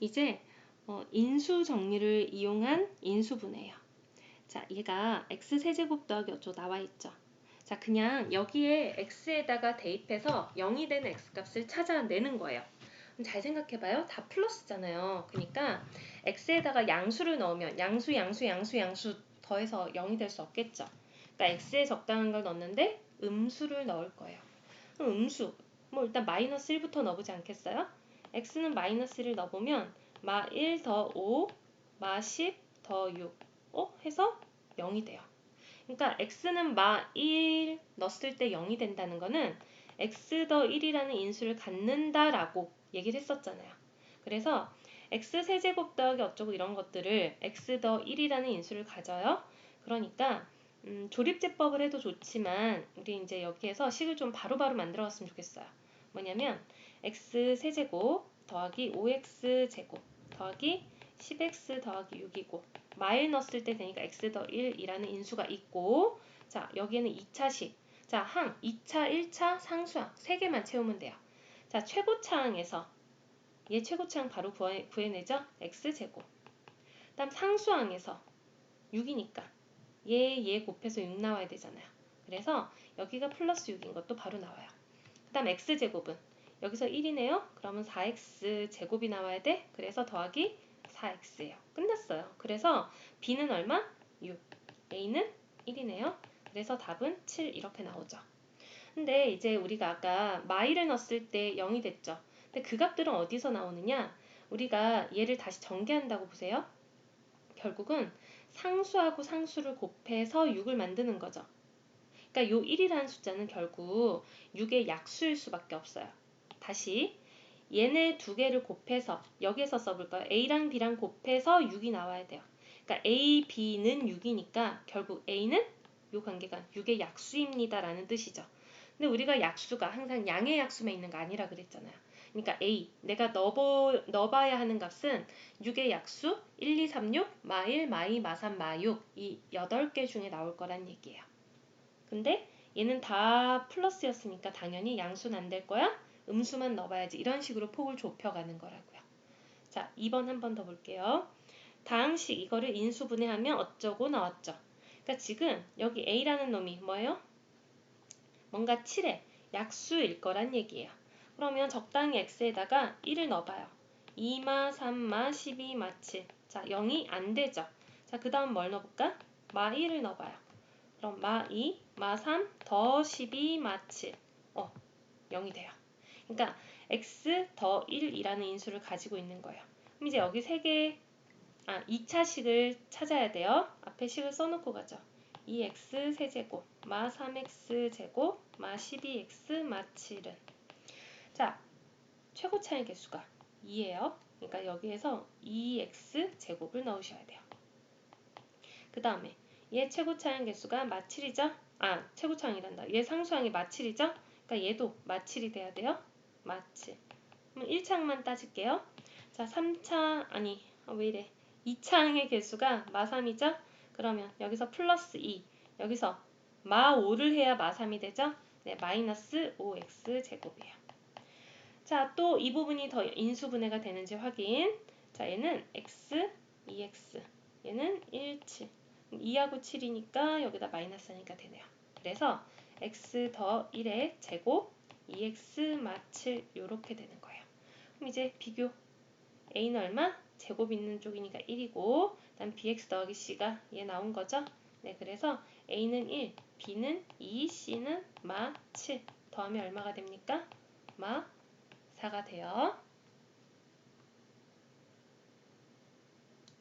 이제 어, 인수 정리를 이용한 인수분해예요. 자, 얘가 x 세제곱 더하기 어쩌고 나와 있죠. 자, 그냥 여기에 x에다가 대입해서 0이 되는 x값을 찾아내는 거예요. 잘 생각해봐요. 다 플러스잖아요. 그러니까 x에다가 양수를 넣으면 양수, 양수, 양수, 양수 더해서 0이 될 수 없겠죠. 그러니까 x에 적당한 걸 넣는데 음수를 넣을 거예요. 음수, 뭐 일단 마이너스 1부터 넣어보지 않겠어요? X는 마이너스 1을 넣어보면 마 1 더 5, 마 10 더 6, 어? 해서 0이 돼요. 그러니까 x는 마 1 넣었을 때 0이 된다는 거는 x 더 1이라는 인수를 갖는다라고 얘기를 했었잖아요. 그래서 x 세제곱 더하기 어쩌고 이런 것들을 x 더 1이라는 인수를 가져요. 그러니까 음, 조립제법을 해도 좋지만 우리 이제 여기에서 식을 좀 바로바로 만들어 갔으면 좋겠어요. 뭐냐면 x 세제곱 더하기 5x 제곱 더하기 10x 더하기 6이고 마일 넣었을 때 되니까 x 더 1이라는 인수가 있고 자 여기에는 2차식 자 항 2차 1차 상수항 3개만 채우면 돼요. 자 최고차항에서 얘 최고차항 바로 구해, 구해내죠. x제곱 다음 상수항에서 6이니까 얘, 얘 곱해서 6 나와야 되잖아요. 그래서 여기가 플러스 6인 것도 바로 나와요. 그 다음 x제곱은 여기서 1이네요. 그러면 4x 제곱이 나와야 돼. 그래서 더하기 4x예요. 끝났어요. 그래서 b는 얼마? 6. a는 1이네요. 그래서 답은 7 이렇게 나오죠. 근데 이제 우리가 아까 마이를 넣었을 때 0이 됐죠. 근데 그 값들은 어디서 나오느냐? 우리가 얘를 다시 전개한다고 보세요. 결국은 상수하고 상수를 곱해서 6을 만드는 거죠. 그러니까 요 1이라는 숫자는 결국 6의 약수일 수밖에 없어요. 다시 얘네 두 개를 곱해서 여기에서 써볼까요? A랑 B랑 곱해서 6이 나와야 돼요. 그러니까 A, B는 6이니까 결국 A는 요 관계가 6의 약수입니다 라는 뜻이죠. 근데 우리가 약수가 항상 양의 약수만 있는 거 아니라 그랬잖아요. 그러니까 A, 내가 넣어보, 넣어봐야 하는 값은 6의 약수 1, 2, 3, 6, 마 1, 마 2, 마 3, 마 6, 이 8개 중에 나올 거란 얘기예요. 근데 얘는 다 플러스였으니까 당연히 양수는 안 될 거야. 음수만 넣어봐야지. 이런 식으로 폭을 좁혀가는 거라고요. 자, 2번 한 번 더 볼게요. 다항식 이거를 인수분해하면 어쩌고 나왔죠. 그러니까 지금 여기 A라는 놈이 뭐예요? 뭔가 7의 약수일 거란 얘기예요. 그러면 적당히 x에다가 1을 넣어봐요. 2마, 3마, 12마, 7. 자, 0이 안 되죠. 자, 그 다음 뭘 넣어볼까? 마 1을 넣어봐요. 그럼 마 2, 마 3, 더 12, 마 7. 어, 0이 돼요. 그러니까 x 더 1이라는 인수를 가지고 있는 거예요. 그럼 이제 여기 3개, 아, 2차식을 찾아야 돼요. 앞에 식을 써놓고 가죠. 2x 세제곱, 마 3x 제곱, 마 12x, 마 7은 자, 최고 차의 개수가 2예요. 그러니까 여기에서 2x 제곱을 넣으셔야 돼요. 그 다음에 얘 최고 차의 개수가 마7이죠? 아, 최고 차항이란다. 얘 상수항이 마7이죠? 그러니까 얘도 마7이 돼야 돼요. 마7. 그럼 1차항만 따질게요. 자, 3차, 아니, 아, 왜 이래. 2차항의 개수가 마3이죠? 그러면 여기서 플러스 2, 여기서 마5를 해야 마3이 되죠? 네, 마이너스 5x 제곱이에요. 자, 또 이 부분이 더 인수분해가 되는지 확인. 자, 얘는 x, 2x. 얘는 1, 7. 2하고 7이니까 여기다 마이너스 하니까 되네요. 그래서 x 더 1의 제곱 2x 마7 이렇게 되는 거예요. 그럼 이제 비교. a는 얼마? 제곱 있는 쪽이니까 1이고 그다음 bx 더하기 c가 얘 나온 거죠? 네, 그래서 a는 1, b는 2, c는 마 7 더하면 얼마가 됩니까? 마 4가 돼요.